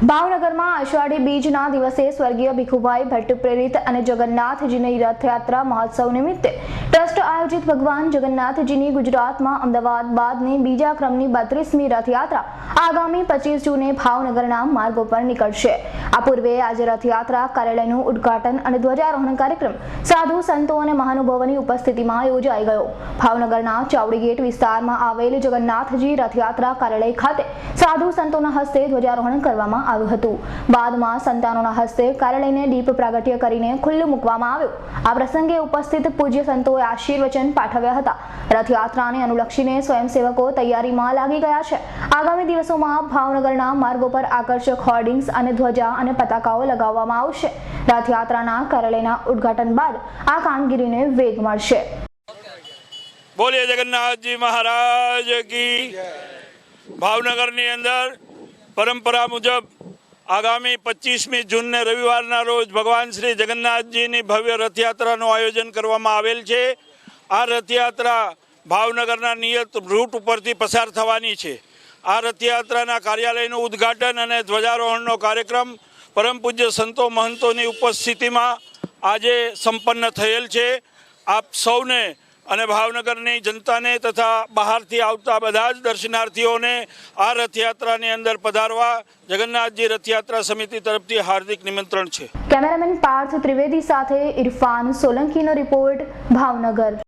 ભાવનગરમાં અષાઢી બીજના દિવસે સ્વર્ગીય ભીખુભાઈ ભટ્ટ પ્રેરિત અને જગન્નાથજીની રથયાત્રા મહોત્સવ નિમિત્તે ટ્રસ્ટ આયોજિત ભગવાન જગન્નાથજીની ગુજરાતમાં અમદાવાદ બાદની બીજા ક્રમની બત્રીસમી રથયાત્રા આગામી પચીસ જૂને ભાવનગરના માર્ગો પર નીકળશે. આ પૂર્વે આજે રથયાત્રા, કાર્યાલયનું ઉદ્ઘાટન અને ધ્વજારોહણ કાર્યક્રમ સાધુ, સંતો અને મહાનુભાવોની ઉપસ્થિતિમાં યોજાઈ ગયો. ભાવનગરના ચાવડી ગેટ વિસ્તારમાં આવેલ જગન્નાથજી રથયાત્રા કાર્યાલય ખાતે સાધુ, સંતોના હસ્તે ધ્વજારોહણ કરવામાં આવ્યું હતું. બાદમાં સંતાનોના હસ્તે કાર્યાલયને દીપ પ્રાગટ્ય કરીને ખુલ્લું મૂકવામાં આવ્યું. આ પ્રસંગે ઉપસ્થિત પૂજ્ય સંતોએ આશીર્વચન પાઠવ્યા હતા. રથયાત્રાને અનુલક્ષીને સ્વયંસેવકો તૈયારીમાં લાગી ગયા છે. આગામી દિવસોમાં ભાવનગરના માર્ગો પર આકર્ષક હોર્ડિંગ્સ અને ધ્વજા અને પતાકાઓ લગાવવામાં આવશે. રથયાત્રાના કાર્યાલયના ઉદઘાટન બાદ આ કામગીરીને વેગ મળશે. બોલીએ જગન્નાથજી મહારાજ કી ભાવનગરની અંદર પરંપરા મુજબ આગામી પચીસમી જૂનને રવિવારના રોજ ભગવાન શ્રી જગન્નાથજીની ભવ્ય રથયાત્રાનું આયોજન કરવામાં આવેલ છે. આ રથયાત્રા ભાવનગરના નિયત રૂટ ઉપરથી પસાર થવાની છે. આ રથયાત્રાના કાર્યાલયનું ઉદ્ઘાટન અને ધ્વજારોહણનો કાર્યક્રમ પરમ પૂજ્ય સંતો મહંતોની ઉપસ્થિતિમાં આજે સંપન્ન થયેલ છે. આપ સૌને અને ભાવનગરની જનતાને તથા બહારથી આવતા બધા જ દર્શનાર્થીઓને આ રથયાત્રાની અંદર પધારવા જગન્નાથજી રથયાત્રા સમિતિ તરફથી હાર્દિક નિમંત્રણ છે. કેમેરામેન પાર્થ ત્રિવેદી સાથે ઇરફાન સોલંકીનો રિપોર્ટ ભાવનગર.